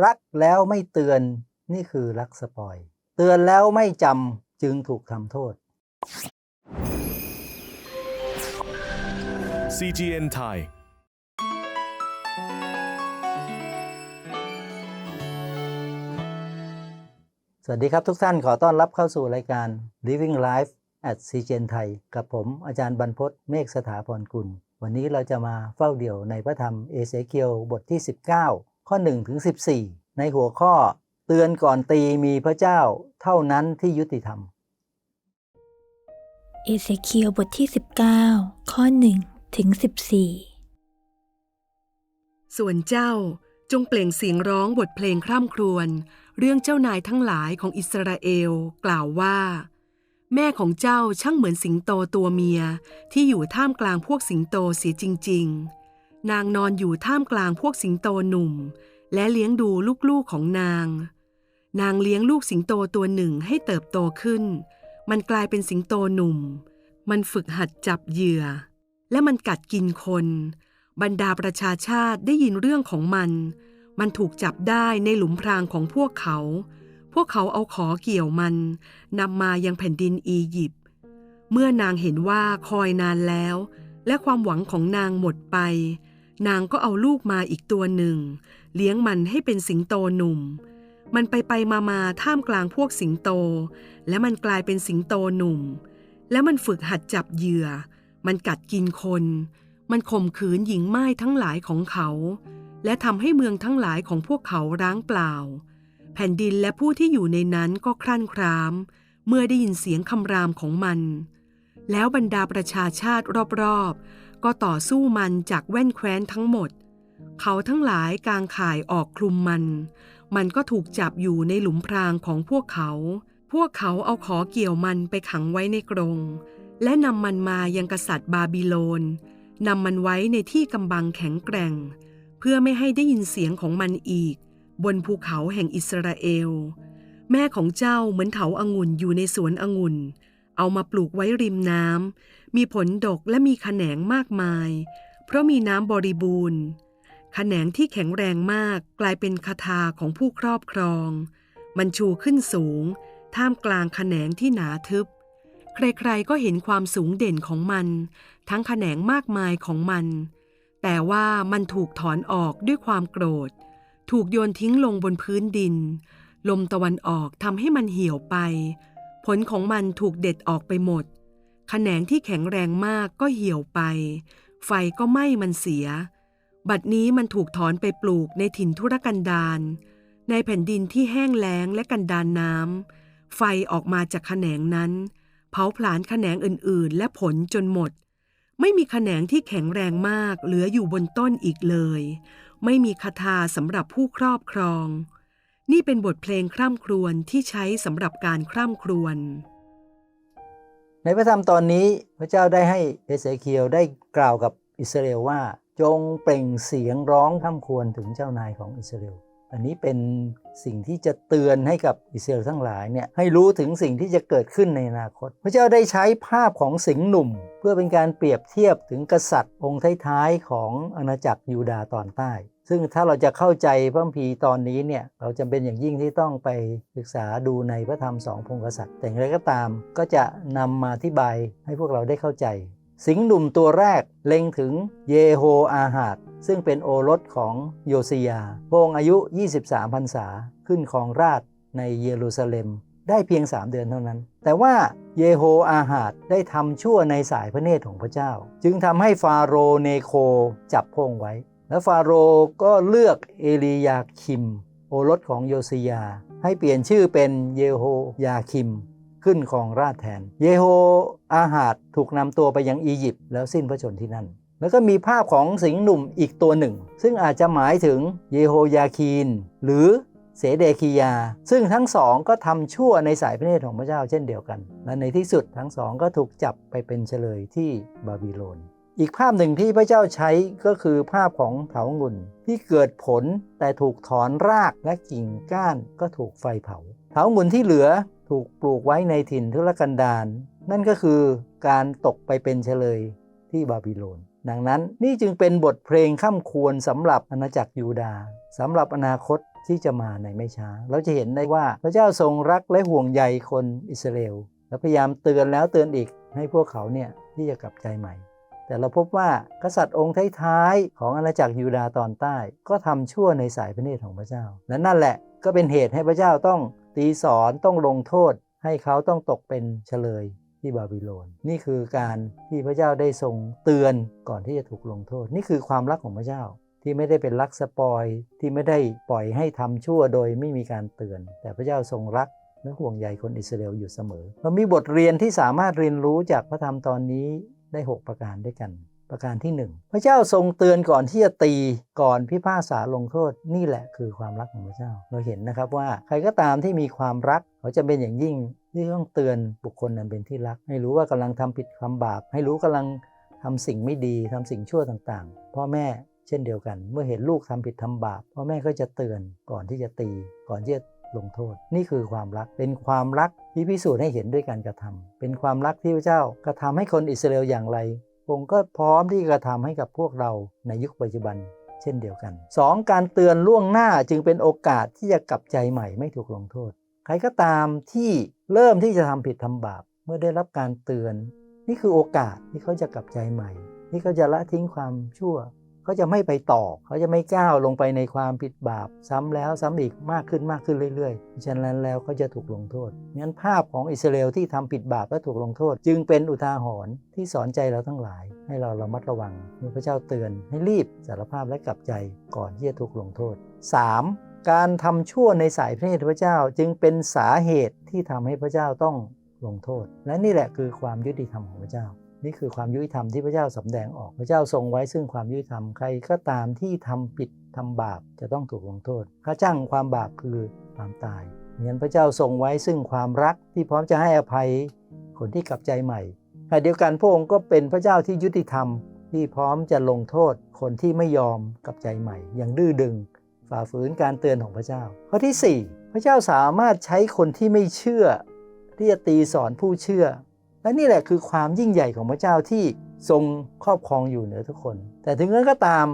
รักแล้วไม่เตือนนี่คือรักสปอย เตือนแล้วไม่จำจึงถูกทำโทษ CGN Thai สวัสดีครับทุกท่านขอต้อนรับเข้าสู่รายการ Living Life at c g n ไทยกับผมอาจารย์บรรพศเมฆสถาพรกุล วันนี้เราจะมาเฝ้าเดี่ยวในพระธรรมเอเสเคียวบทที่ 19 ข้อ1ถึง14 ในหัวข้อเตือนก่อนตีมีพระเจ้าเท่านั้นที่ยุติธรรม เอเสเคียวบทที่ 19 ข้อ1ถึง14 ส่วนเจ้าจงเปล่งเสียงร้องบทเพลงคร่ำครวญเรื่องเจ้านายทั้งหลายของอิสราเอลกล่าวว่า แม่ของเจ้าช่างเหมือนสิงโตตัวเมียที่อยู่ท่ามกลางพวกสิงโตเสียจริง ๆ นางนอนอยู่ท่ามกลางพวกสิงโตหนุ่ม และเลี้ยงดูลูกๆของนาง นางเลี้ยงลูกสิงโตตัวหนึ่งให้เติบโตขึ้น มันกลายเป็นสิงโตหนุ่ม มันฝึกหัดจับเหยื่อ และมันกัดกินคน บรรดาประชาชาติได้ยินเรื่องของมัน มันถูกจับได้ในหลุมพรางของพวกเขา พวกเขาเอาขอเกี่ยวมันนำมายังแผ่นดินอียิปต์ เมื่อนางเห็นว่าคอยนานแล้วและความหวังของนางหมดไป นางก็เอาลูกมาอีกตัวหนึ่ง เลี้ยงมันให้เป็นสิงโตหนุ่ม มันไปไปมามาท่ามกลางพวกสิงโต และมันกลายเป็นสิงโตหนุ่ม และมันฝึกหัดจับเหยื่อ มันกัดกินคน มันข่มขืนหญิงไม้ทั้งหลายของเขา และทำให้เมืองทั้งหลายของพวกเขาร้างเปล่า แผ่นดินและผู้ที่อยู่ในนั้นก็ครั่นคราม เมื่อได้ยินเสียงคำรามของมัน แล้วบรรดาประชาชาติรอบๆ ก็ต่อสู้มันจากแว่นแคว้นทั้งหมด เขาทั้งหลายกางข่ายออกคลุมมัน มันก็ถูกจับอยู่ในหลุมพรางของพวกเขา พวกเขาเอาขอเกี่ยวมันไปขังไว้ในกรง และนำมันมายังกษัตริย์บาบิโลนนำมันไว้ในที่กำบังแข็งแกร่ง เพื่อไม่ให้ได้ยินเสียงของมันอีก บนภูเขาแห่งอิสราเอล แม่ของเจ้าเหมือนเถาอางุ่นอยู่ในสวนองุ่น เอามาปลูกไว้ริมน้ำมีผลดกและมีแขนงมากมาย เพราะมีน้ำบริบูรณ์แขนงที่แข็งแรงมากกลายเป็นคาถาของผู้ครอบครอง มันชูขึ้นสูง ท่ามกลางแขนงที่หนาทึบ ใครๆก็เห็นความสูงเด่นของมัน ทั้งแขนงมากมายของมัน แต่ว่ามันถูกถอนออกด้วยความโกรธ ถูกโยนทิ้งลงบนพื้นดิน ลมตะวันออกทำให้มันเหี่ยวไป ผลของมันถูกเด็ดออกไปหมดแขนงที่แข็งแรงมากก็เหี่ยวไป ไฟก็ไหม้มันเสีย บัดนี้มันถูกถอนไปปลูกในถิ่นทุรกันดารในแผ่นดินที่แห้งแล้งและกันดานน้ำไฟออกมาจากแขนงนั้น เผาผลาญแขนงอื่นๆ และผลจนหมด ไม่มีแขนงที่แข็งแรงมากเหลืออยู่บนต้นอีกเลย ไม่มีคาถาสำหรับผู้ครอบครอง นี่เป็นบทเพลงคร่ำครวญที่ใช้สำหรับการคร่ำครวญ ในพระธรรมตอนนี้พระเจ้าได้ให้เอเสเคียวได้กล่าวกับอิสราเอลว่าจงเปล่งเสียงร้องท่ำควรถึงเจ้านายของอิสราเอล อันนี้เป็นสิ่งที่จะเตือนให้กับอิสราเอลทั้งหลายเนี่ยให้รู้ถึงสิ่งที่จะเกิดขึ้นในอนาคต พระเจ้าได้ใช้ภาพของสิงห์หนุ่ม เพื่อเป็นการเปรียบเทียบถึงกษัตริย์องค์ท้ายๆของอาณาจักรยูดาห์ตอนใต้ ซึ่งถ้าเราจะเข้าใจพระคัมภีร์ตอนนี้เนี่ยเราจำเป็นอย่างยิ่งที่ต้องไปศึกษาดูในพระธรรมสองพงศษัตริย์ แต่อย่างไรก็ตามก็จะนำมาอธิบายให้พวกเราได้เข้าใจ สิงห์หนุ่มตัวแรกเล็งถึงเยโฮอาหาดซึ่งเป็นโอรสของโยเซียพงอายุ 23พรรษาขึ้นครองราชในเยรูซาเล็ม ได้เพียง 3 เดือนเท่านั้น แต่ว่าเยโฮอาหาดได้ทำชั่วในสายพระเนตรของพระเจ้า จึงทำให้ฟาโรเนโคจับพงไว้ และฟาโรห์ก็เลือกเอลียาคิม โอรสของโยซียา ให้เปลี่ยนชื่อเป็นเยโฮยาคิมขึ้นครองราชแทน เยโฮอาหาดถูกนำตัวไปยังอียิปต์แล้วสิ้นพระชนที่นั่น แล้วก็มีภาพของสิงห์หนุ่มอีกตัวหนึ่ง ซึ่งอาจจะหมายถึงเยโฮยาคีน หรือเสเดคียา ซึ่งทั้งสองก็ทำชั่วในสายพระเนตรของพระเจ้าเช่นเดียวกัน และในที่สุดทั้งสองก็ถูกจับไปเป็นเฉลยที่บาบิโลน อีกภาพหนึ่งที่พระเจ้าใช้ก็คือภาพของเถางุ่นที่เกิดผลแต่ถูกถอนรากและกิ่งก้านก็ถูกไฟเผา เถางุ่นที่เหลือถูกปลูกไว้ในถิ่นทุรกันดารนั่นก็คือการตกไปเป็นเฉลยที่บาบิโลน ดังนั้นนี่จึงเป็นบทเพลงข้ามควรสำหรับอาณาจักรยูดาห์สำหรับอนาคตที่จะมาในไม่ช้า เราจะเห็นได้ว่าพระเจ้าทรงรักและห่วงใยคนอิสราเอลและพยายามเตือนแล้วเตือนอีกให้พวกเขาเนี่ยที่จะกลับใจใหม่ แต่เราพบว่ากษัตริย์องค์ท้ายๆของอาณาจักรยูดาตอนใต้ ก็ทำชั่วในสายพระเนตรของพระเจ้า และนั่นแหละก็เป็นเหตุให้พระเจ้าต้องตีสอนต้องลงโทษ ให้เขาต้องตกเป็นเฉลยที่บาบิโลน นี่คือการที่พระเจ้าได้ทรงเตือนก่อนที่จะถูกลงโทษ นี่คือความรักของพระเจ้าที่ไม่ได้เป็นรักสปอยที่ไม่ได้ปล่อยให้ทำชั่วโดยไม่มีการเตือน แต่พระเจ้าทรงรักและห่วงใยคนอิสราเอลอยู่เสมอ เรามีบทเรียนที่สามารถเรียนรู้จากพระธรรมตอนนี้ ได้ 6 ประการด้วยกัน ประการที่ 1 พระเจ้าทรงเตือนก่อนที่จะตีก่อนพิพากษาลงโทษนี่แหละคือความรักของพระเจ้า เราเห็นนะครับว่าใครก็ตามที่มีความรักเขาจะเป็นอย่างยิ่งที่ต้องเตือนบุคคลนั้นเป็นที่รัก ให้รู้ว่ากำลังทำผิดความบาป ให้รู้กำลังทำสิ่งไม่ดีทำสิ่งชั่วต่างๆ พ่อแม่เช่นเดียวกัน เมื่อเห็นลูกทำผิดทำบาป พ่อแม่ก็จะเตือนก่อนที่จะตี ก่อนที่จะ ลงโทษ นี่คือความรักเป็นความรักที่พิสูจน์ให้เห็นด้วยการกระทำเป็นความรักที่พระเจ้ากระทำให้คนอิสราเอลอย่างไรองค์ก็พร้อมที่กระทำให้กับพวกเราในยุคปัจจุบันเช่นเดียวกัน 2. การเตือนล่วงหน้าจึงเป็นโอกาสที่จะกลับใจใหม่ไม่ถูกลงโทษ ใครก็ตามที่เริ่มที่จะทำผิดทำบาป เมื่อได้รับการเตือน นี่คือโอกาสที่เขาจะกลับใจใหม่ ที่เขาจะละทิ้งความชั่ว เขาจะไม่ไปต่อ เขาจะไม่ก้าวลงไปในความผิดบาป ซ้ำแล้วซ้ำอีกมากขึ้นมากขึ้นเรื่อยๆ ฉะนั้นแล้วเขาจะถูกลงโทษงั้นภาพของอิสราเอลที่ทำผิดบาปและถูกลงโทษ จึงเป็นอุทาหรณ์ที่สอนใจเราทั้งหลาย ให้เราระมัดระวังเมื่อพระเจ้าเตือนให้รีบสารภาพและกลับใจก่อนที่จะถูกลงโทษ 3. การทำชั่วในสายพระเนตรพระเจ้าจึงเป็นสาเหตุที่ทำให้พระเจ้าต้องลงโทษ และนี่แหละคือความยุติธรรมของพระเจ้า นี่คือความยุติธรรมที่พระเจ้าสำแดงออก พระเจ้าทรงไว้ซึ่งความยุติธรรม ใครก็ตามที่ทำผิดทำบาปจะต้องถูกลงโทษ ค่าจ้างความบาปคือความตายเหมือนพระเจ้าทรงไว้ซึ่งความรักที่พร้อมจะให้อภัยคนที่กลับใจใหม่ขณะเดียวกันพระองค์ก็เป็นพระเจ้าที่ยุติธรรมที่พร้อมจะลงโทษคนที่ไม่ยอมกลับใจใหม่อย่างดื้อดึง ฝ่าฝืนการเตือนของพระเจ้า ข้อที่ 4 พระเจ้าสามารถใช้คนที่ไม่เชื่อ ที่จะตีสอนผู้เชื่อ และนี่แหละคือความยิ่งใหญ่ของพระเจ้าที่ทรงครอบครองอยู่เหนือทุกคน แต่ถึงนั้นก็ตาม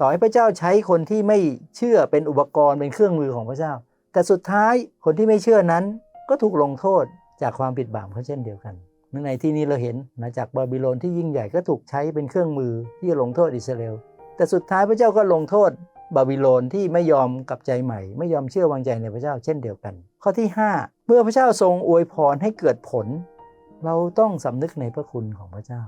ต่อให้พระเจ้าใช้คนที่ไม่เชื่อเป็นอุปกรณ์เป็นเครื่องมือของพระเจ้า แต่สุดท้ายคนที่ไม่เชื่อนั้นก็ถูกลงโทษจากความผิดบาปเขาเช่นเดียวกันในที่นี้เราเห็นนะจากบาบิโลนที่ยิ่งใหญ่ก็ถูกใช้เป็นเครื่องมือที่จะลงโทษอิสราเอล แต่สุดท้ายพระเจ้าก็ลงโทษบาบิโลนที่ไม่ยอมกับใจใหม่ ไม่ยอมเชื่อวางใจในพระเจ้าเช่นเดียวกัน ข้อที่ 5 เมื่อพระเจ้าทรงอวยพรให้เกิดผล เราต้องสำนึกในพระคุณของพระเจ้า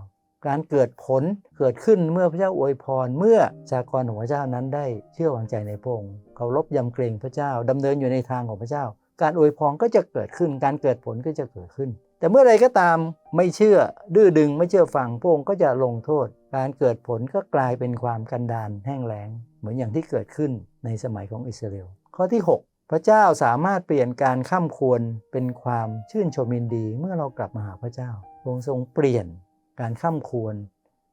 การเกิดผลเกิดขึ้นเมื่อพระเจ้าอวยพร เมื่อชากรของพระเจ้านั้นได้เชื่อวางใจในพระองค์เคารพยำเกรงพระเจ้าดำเนินอยู่ในทางของพระเจ้า การอวยพรก็จะเกิดขึ้น การเกิดผลก็จะเกิดขึ้น แต่เมื่อไรก็ตามไม่เชื่อดื้อดึงไม่เชื่อฟังพระองค์ก็จะลงโทษ การเกิดผลก็กลายเป็นความกันดานแห้งแล้งเหมือนอย่างที่เกิดขึ้นในสมัยของอิสราเอลข้อที่ 6 พระเจ้าสามารถเปลี่ยนการข้ามควรเป็นความชื่นชมยินดี เมื่อเรากลับมาหาพระเจ้าพระองค์ทรงเปลี่ยนการข้ามควร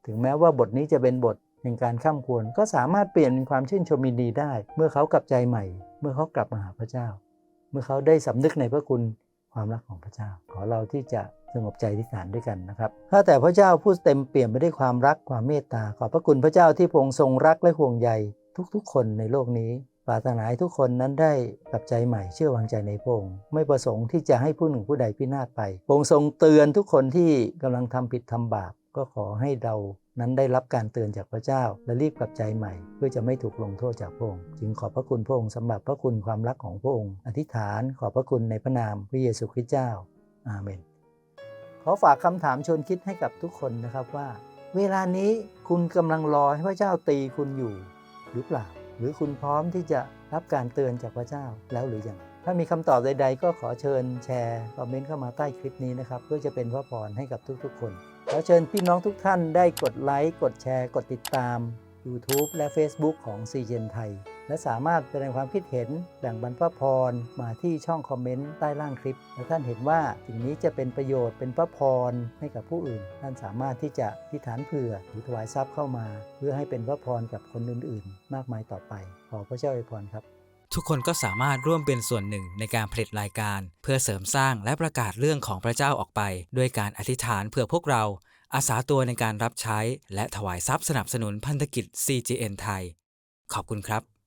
ถึงแม้ว่าบทนี้จะเป็นบทแห่งการข้ามควร ก็สามารถเปลี่ยนเป็นความชื่นชมยินดีได้ เมื่อเขากลับใจใหม่ เมื่อเขากลับมาหาพระเจ้า เมื่อเขาได้สำนึกในพระคุณความรักของพระเจ้า ขอเราที่จะสงบใจที่ฐานด้วยกันนะครับข้าแต่พระเจ้าผู้เต็มเปี่ยมไปด้วยความรักความเมตตาขอบพระคุณพระเจ้าที่พระองค์ทรงรักและห่วงใยทุกๆ คนในโลกนี้ ปรารถนาให้ทุกคนนั้นได้กลับใจใหม่เชื่อวางใจในพระองค์ไม่ประสงค์ที่จะให้ผู้หนึ่งผู้ใดพินาศไปพระองค์ทรงเตือนทุกคนที่กำลังทำผิดทำบาป ก็ขอให้เรานั้นได้รับการเตือนจากพระเจ้า และรีบกลับใจใหม่ เพื่อจะไม่ถูกลงโทษจากพระองค์จึงขอบพระคุณพระองค์สำหรับพระคุณความรักของพระองค์ อธิษฐานขอบพระคุณในพระนามพระเยซูคริสต์เจ้าอาเมนขอฝากคำถามชวนคิดให้กับทุกคนนะครับว่า เวลานี้คุณกำลังรอให้พระเจ้าตีคุณอยู่หรือเปล่า หรือคุณพร้อมที่จะรับการเตือนจากพระเจ้าแล้วหรือยัง ถ้ามีคำตอบใด ๆ ก็ขอเชิญแชร์คอมเมนต์เข้ามาใต้คลิปนี้นะครับ เพื่อจะเป็นพระพรให้กับทุกๆ คน ขอเชิญพี่น้องทุกท่านได้กดไลค์ กดแชร์ กดติดตาม YouTube และ Facebook ของซีเจนไทย และสามารถแสดงความคิดเห็นแบ่งบันพพรมาที่ช่องคอมเมนต์ใต้ล่างคลิป และท่านเห็นว่าสิ่งนี้จะเป็นประโยชน์เป็นพระพรให้กับผู้อื่น ท่านสามารถที่จะทิฏฐานเผื่อหรือถวายทรัพย์เข้ามา เพื่อให้เป็นพระพรกับคนอื่นๆ มากมายต่อไป ขอพระเจ้าอวยพรครับทุกคนก็สามารถร่วมเป็นส่วนหนึ่งในการผลิตรายการ เพื่อเสริมสร้างและประกาศเรื่องของพระเจ้าออกไป ด้วยการอธิษฐานเพื่อพวกเราอาสาตัวในการรับใช้ และถวายทรัพย์สนับสนุนพันธกิจ CGN ไทย ขอบคุณครับ